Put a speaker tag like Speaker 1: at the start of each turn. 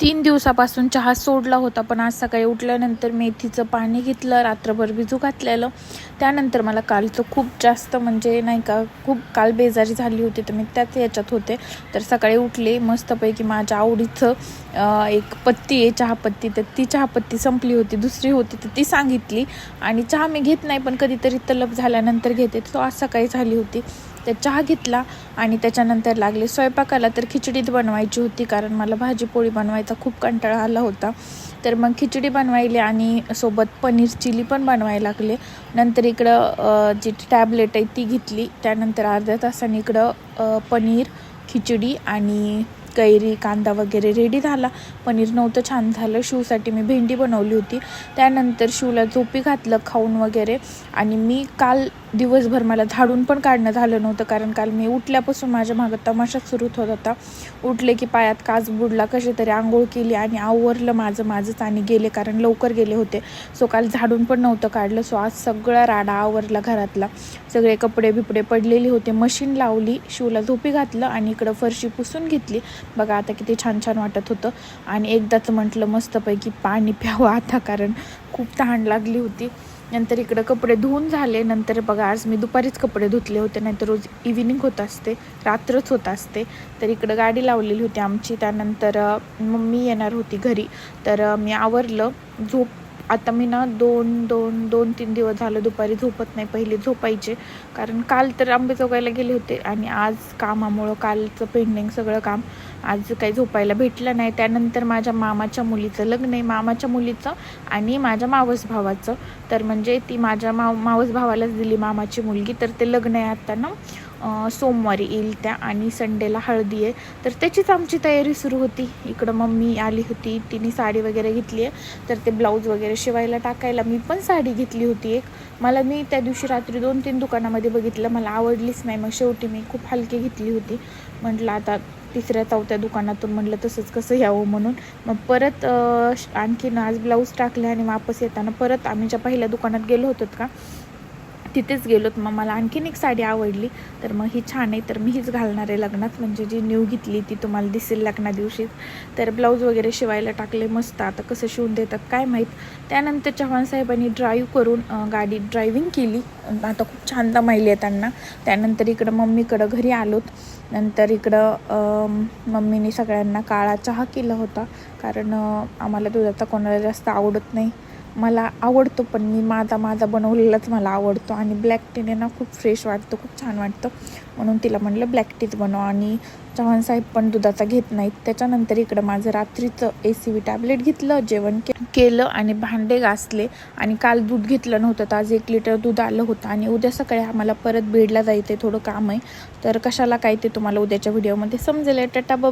Speaker 1: तीन दिवसापासून चहा सोडला होता पण आज सकाळी उठल्यानंतर मेथीचं पाणी घेतलं रात्रभर भिजू घातलेलं. त्यानंतर मला कालचं खूप जास्त म्हणजे नाही का खूप काल बेजारी झाली होती तर मी त्याच याच्यात होते. तर सकाळी उठले मस्तपैकी माझ्या आवडीचं एक पत्ती आहे चहापत्ती. तर ती चहापत्ती संपली होती दुसरी होती तर ती सांगितली. आणि चहा मी घेत नाही पण कधीतरी तलब झाल्यानंतर घेते. तो आज सकाळी झाली होती. तर चहा घेतला आणि त्याच्यानंतर लागले स्वयंपाकाला तर खिचडीत बनवायची होती कारण मला भाजी पोळी बनवायचा खूप कंटाळा आला होता. तर मग खिचडी बनवायली आणि सोबत पनीर चिली पण बनवायला लागले. नंतर इकडं जी टॅबलेट आहे ती घेतली. त्यानंतर अर्ध्या तासाने इकडं पनीर खिचडी आणि कैरी कांदा वगैरे रेडी झाला. पनीर नव्हतं छान झालं. शिवसाठी मी भेंडी बनवली होती. त्यानंतर शिवला झोपी घातलं खाऊन वगैरे. आणि मी काल दिवसभर मला झाडून पण काढणं झालं नव्हतं कारण काल मी उठल्यापासून माझ्या मागं तमाशा सुरू होत होता. उठले की पायात काच बुडला कशी तरी आंघोळ केली आणि आवरलं माझं माझंच आणि गेले कारण लवकर गेले होते. सो काल झाडून पण नव्हतं काढलं सो आज सगळा राडा आवरला घरातला. सगळे कपडे बिपडे पडलेले होते मशीन लावली शिवला झोपी घातलं आणि इकडं फरशी पुसून घेतली. बघा आता किती छान छान वाटत होतं. आणि एकदाच म्हटलं मस्तपैकी पाणी प्यावं आता कारण खूप तहान लागली होती. नंतर इकडं कपडे धुवून झाले. नंतर बघा आज मी दुपारीच कपडे धुतले होते नाहीतर रोज इव्हिनिंग होत असते रात्रच होत असते. तर इकडं गाडी लावलेली होती आमची. त्यानंतर मम्मी येणार होती घरी. तर मी आवरलं. झोप आता मी ना दोन दोन दोन तीन दिवस झालं दुपारी झोपत नाही. पहिले झोपायचे. कारण काल तर आंबेजोगाईला गेले होते आणि आज कामामुळं कालचं पेंडिंग सगळं काम. आज काही झोपायला भेटलं नाही. त्यानंतर माझ्या मामाच्या मुलीचं लग्न आहे. मामाच्या मुलीचं आणि माझ्या मावस भावाचं. तर म्हणजे ती माझ्या माव मावस भावालाच दिली मामाची मुलगी. तर ते लग्न आहे आता ना. सोमवारी येईल त्या आणि संडेला हळदी आहे. तर त्याचीच आमची तयारी सुरू होती. इकडं मम्मी आली होती तिने साडी वगैरे घेतली आहे. तर ते ब्लाऊज वगैरे शिवायला टाकायला मी पण साडी घेतली होती एक. मला मी त्या दिवशी रात्री दोन तीन दुकानामध्ये बघितलं. मला आवडलीच नाही. मग शेवटी मी खूप हलकी घेतली होती. म्हटलं आता तिसऱ्या चौथ्या दुकानातून म्हटलं तसंच कसं यावं म्हणून. मग परत श- आणखीन आज ब्लाऊज टाकले आणि वापस येताना परत आम्ही ज्या पहिल्या दुकानात गेलो होतो का तिथेच गेलोत. मग मला आणखीन एक साडी आवडली. तर मग ही छान आहे. तर मी हीच घालणार आहे लग्नात. म्हणजे जी न्यू घेतली ती तुम्हाला दिसेल लग्ना दिवशी तर ब्लाऊज वगैरे शिवायला टाकले मस्त. आता कसं शिवून देतात काय माहीत. त्यानंतर चव्हाण साहेबांनी ड्राईव्ह करून गाडी ड्रायव्हिंग केली. आता खूप छान दमायली आहे त्यांना. त्यानंतर इकडं मम्मीकडं घरी आलोत. नंतर इकडं मम्मीने सगळ्यांना काळा चहा केला होता. कारण आम्हाला दुधाचा कोणाला जास्त आवडत नाही. मला आवडतो पण मी माझा माझा बनवलेलाच मला आवडतो आणि ब्लॅक टीने ना खूप फ्रेश वाटतं खूप छान वाटतं. म्हणून तिला म्हणलं ब्लॅक टीच बनव. आणि चव्हाण साहेब पण दुधाचा घेत नाहीत. त्याच्यानंतर इकडं माझं रात्रीचं ए सी व्ही टॅबलेट घेतलं जेवण के केलं आणि भांडे घासले. आणि काल दूध घेतलं नव्हतं तर आज एक लिटर दूध आलं होतं. आणि उद्या सकाळी आम्हाला परत बीडला जायचं आहे थोडं काम आहे. तर कशाला काय ते तुम्हाला उद्याच्या व्हिडिओमध्ये समजेल. Tata bye